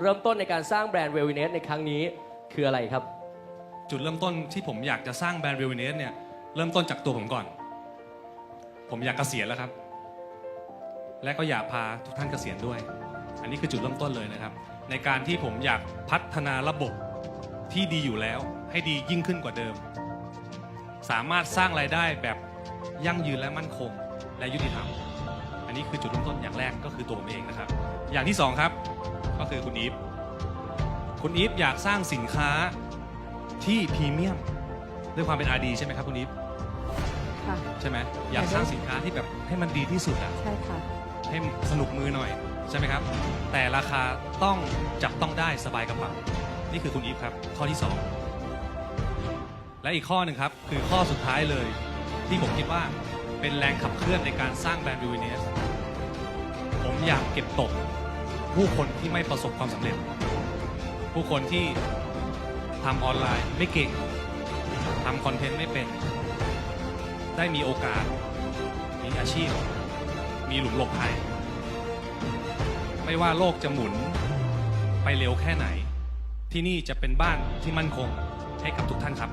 เริ่มต้นในการสร้างแบรนด์เวลเนสในครั้งนี้คืออะไรครับ จุดเริ่มต้นที่ผมอยากจะสร้างแบรนด์เวลเนสเนี่ยเริ่มต้นจากตัวผมก่อน ผมอยากเกษียณแล้วครับ และก็อยากพาทุกท่านเกษียณด้วย อันนี้คือจุดเริ่มต้นเลยนะครับ ในการที่ผมอยากพัฒนาระบบที่ดีอยู่แล้วให้ดียิ่งขึ้นกว่าเดิม สามารถสร้างรายได้แบบยั่งยืนและมั่นคง และยุติธรรม อันนี้คือจุดเริ่มต้นอย่างแรกก็คือตัวผมเองนะครับ อย่างที่สองครับ ก็คือคุณอีฟคุณอีฟอยากสร้างสินค้าที่พรีเมียมด้วยความเป็นอาดีใช่ไหมครับคุณนิฟค่ะ ใช่ไหมอยากสร้างสินค้าที่แบบให้มันดีที่สุดอะใช่ค่ะ ให้สนุกมือหน่อยใช่ไหมครับ แต่ราคาต้องจับต้องได้สบายกระเป๋านี่คือคุณอีฟครับ ข้อที่2และอีกข้อหนึ่งครับ คือข้อสุดท้ายเลย ที่ผมคิดว่าเป็นแรงขับเคลื่อนในการสร้างแบรนด์วิวเนสผมอยากเก็บตก ผู้คนที่ไม่ประสบความสำเร็จ ผู้คนที่ทำออนไลน์ไม่เก่งทำคอนเทนต์ไม่เป็น ได้มีโอกาส มีอาชีพ มีหลุมหลบภัย ไม่ว่าโลกจะหมุนไปเร็วแค่ไหน ที่นี่จะเป็นบ้านที่มั่นคงให้กับทุกท่านครับ